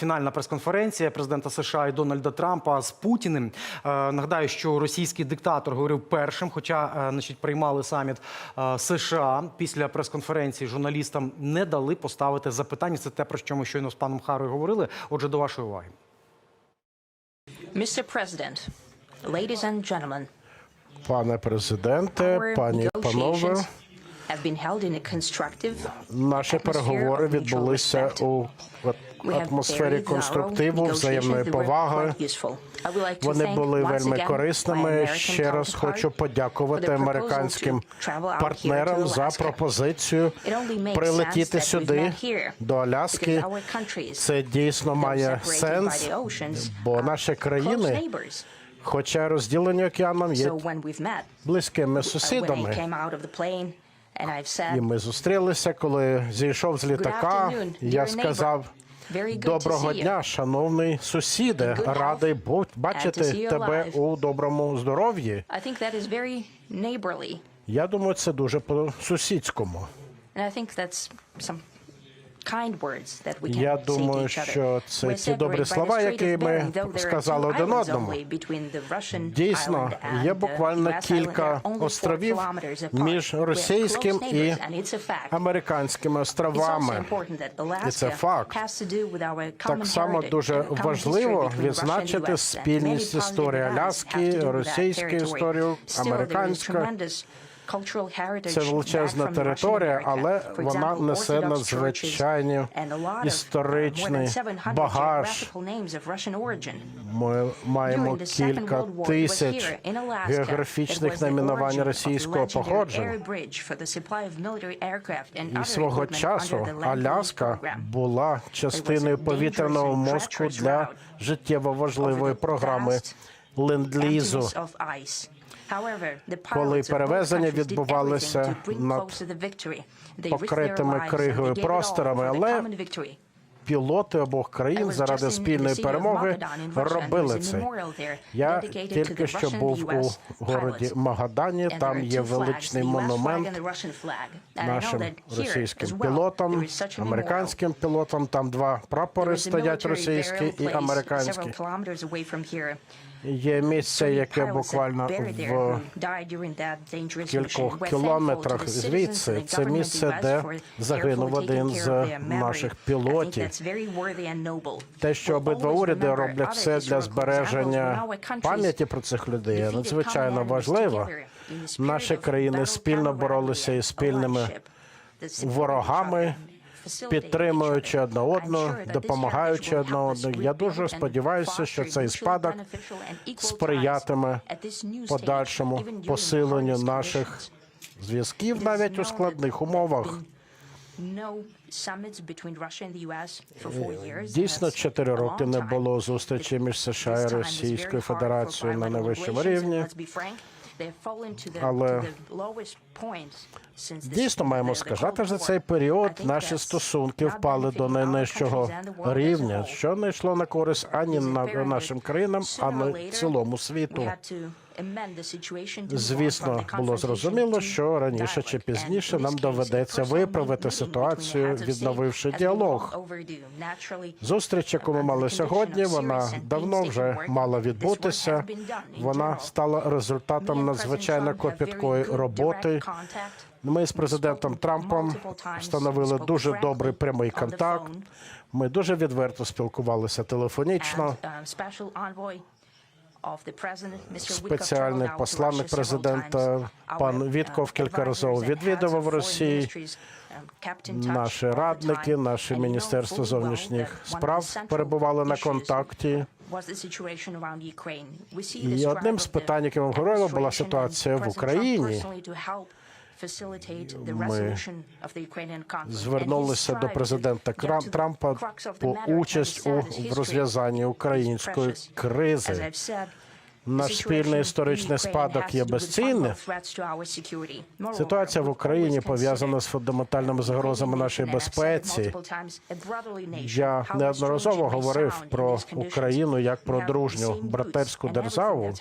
Фінальна прес-конференція президента США і Дональда Трампа з Путіним. Е, нагадаю, що російський диктатор говорив першим, хоча е, значить, приймали саміт е, США після прес-конференції. Журналістам не дали поставити запитання. Це те, про що ми щойно з паном Харою говорили. Отже, до вашої уваги. Mr. President, ladies and gentlemen, Пане президенте, пані панове, наші переговори відбулися у атмосфері конструктиву, взаємної поваги. Вони були вельми корисними. Ще раз хочу подякувати американським партнерам за пропозицію прилетіти сюди до Аляски. Це дійсно має сенс, бо наші країни, хоча розділені океаном, є близькими сусідами. І ми зустрілися, коли зійшов з літака. Я сказав. Доброго дня, шановний сусіде. Радий бу- бачити тебе у доброму здоров'ї. Я думаю, це дуже по сусідському. Я думаю, що це ті добрі слова, які ми сказали один одному. Дійсно, є буквально кілька островів між російським і американськими островами. І це факт. Так само дуже важливо відзначити спільність історії Аляски, have to do Це величезна територія, але вона несе надзвичайні uh, історичний more than 700 багаж. Ми маємо кілька тисяч географічних найменувань російського походження. І свого часу Аляска була частиною повітряного мозку для життєво важливої програми ленд-лізу. Коли перевезення відбувалися над покритими кригою просторами, але. Пілоти обох країн заради спільної перемоги робили це. Я тільки що був у городі. Магадані. Там є величний монумент нашим російським пілотам, американським пілотам. Там два прапори стоять російські і американські. Є місце, яке буквально в кількох кілометрах звідси. Це місце, де загинув один з наших пілотів. Те, що обидва уряди роблять все для збереження пам'яті про цих людей, надзвичайно важливо. Наші країни спільно боролися із спільними ворогами, підтримуючи одне одного, допомагаючи одне одному. Я дуже сподіваюся, що цей спадок сприятиме подальшому посиленню наших зв'язків навіть у складних умовах. Дійсно, чотири роки не було зустрічі між США і Російською Федерацією на найвищому рівні. Але Дійсно, маємо сказати, Cold за цей період наші стосунки впали до найнижчого рівня, що не йшло на користь ані на нашим країнам, а sooner or не later цілому світу. Звісно, було зрозуміло, що раніше чи пізніше нам доведеться виправити ситуацію, відновивши діалог. Зустріч, яку ми мали сьогодні, вона давно вже мала відбутися. Вона стала результатом надзвичайно копіткої роботи. Ми з президентом Трампом встановили дуже добрий прямий контакт. Ми дуже відверто спілкувалися телефонічно. Спеціальний посланник президента пан Вітков uh, advisors and відвідував um, touch Наші радники, наше міністерство зовнішніх справ перебували на контакті. І одним з питань, яке ми говорили, була ситуація в Україні. Ми Звернулися до президента Трампа по участь у розв'язанні української кризи. Наш спільний історичний спадок є безцінним. Ситуація в Україні пов'язана з фундаментальними загрозами нашої безпеці. Я неодноразово говорив про Україну як про дружню братерську державу.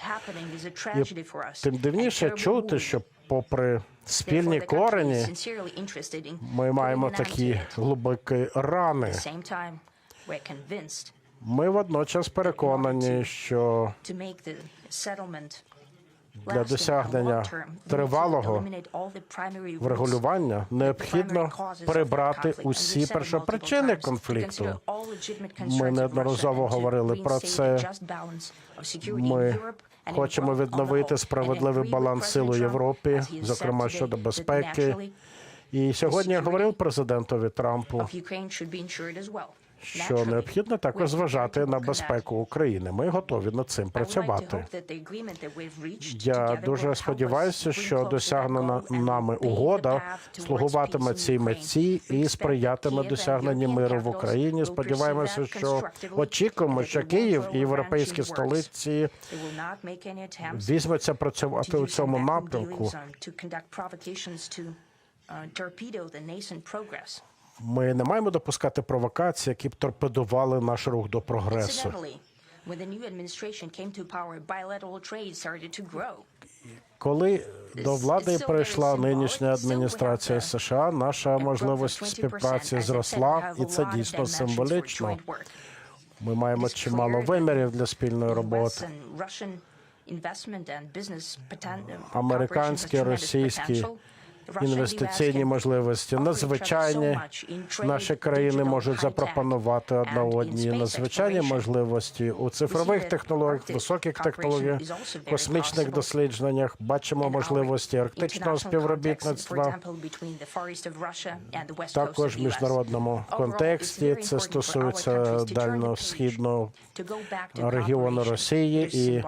І тим дивніше чути, що попри спільні корені, ми маємо такі глибокі рани. Ми водночас переконані, що для досягнення тривалого врегулювання необхідно прибрати усі першопричини конфлікту. Ми неодноразово говорили про це. Ми хочемо відновити справедливий баланс сил у Європі, зокрема щодо безпеки. І сьогодні я говорив президентові Трампу, що необхідно також зважати на безпеку України. Ми готові над цим працювати. Я дуже сподіваюся, що досягнена нами угода слугуватиме цій We і сприятиме досягненню миру в Україні. Сподіваємося, що очікуємо, що Київ і європейські столиці візьмуться працювати у цьому напрямку. Ми не маємо допускати провокацій, які б торпедували наш рух до прогресу. Коли до влади прийшла нинішня адміністрація США, наша можливість співпраці зросла, і це дійсно символічно. Ми маємо чимало вимірів для спільної роботи. Американські, російські інвестиційні можливості надзвичайні. Наші країни можуть запропонувати одна одній надзвичайні можливості у цифрових технологіях, високих технологіях, космічних дослідженнях. Бачимо можливості арктичного співробітництва. Також в міжнародному контексті це стосується дально-східного регіону Росії і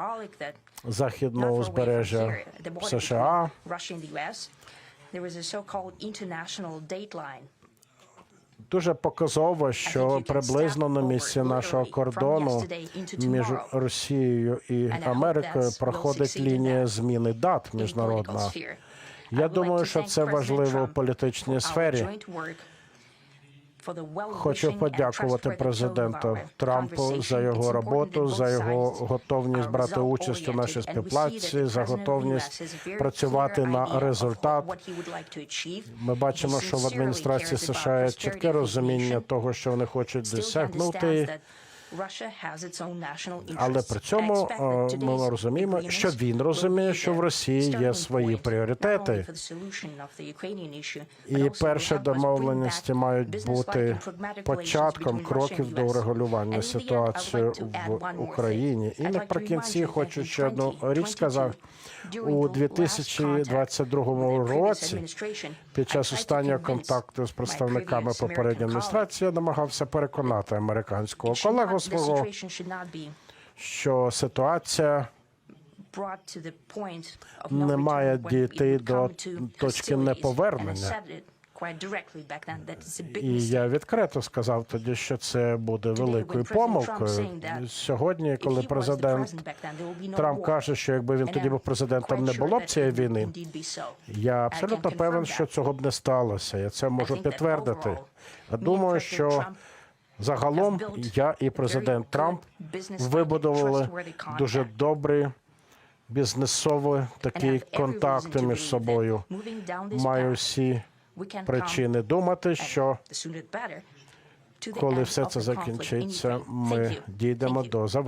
західного узбережжя США. There was a so-called international dateline Дуже показово, що приблизно на місці нашого кордону між Росією і Америкою проходить лінія зміни дат міжнародна. Я думаю, що це важливо у політичній сфері. Хочу подякувати президенту Трампу за його роботу, за його готовність брати участь у нашій співпраці, за готовність працювати на результат. Ми бачимо, що в адміністрації США є чітке розуміння того, що вони хочуть досягнути. Але при цьому е, ми розуміємо, що він розуміє, що в Росії є свої пріоритети. І перші домовленості мають бути початком кроків до урегулювання ситуації в Україні. І наприкінці хочу ще одну річ сказати. У 2022 році під час останнього контакту з представниками попередньої адміністрації я намагався переконати американського колегу свого, що ситуація не має дійти до точки неповернення. І я відкрито сказав тоді, що це буде великою помилкою. Сьогодні, коли президент Трамп каже, що якби він тоді був президентом, не було б цієї війни. Я абсолютно певен, що цього б не сталося. Я це можу підтвердити. Я думаю, що загалом я і президент Трамп вибудували дуже добрі бізнесові такі контакти між собою. Маю всі причини думати, що коли все це закінчиться, ми дійдемо до завершення.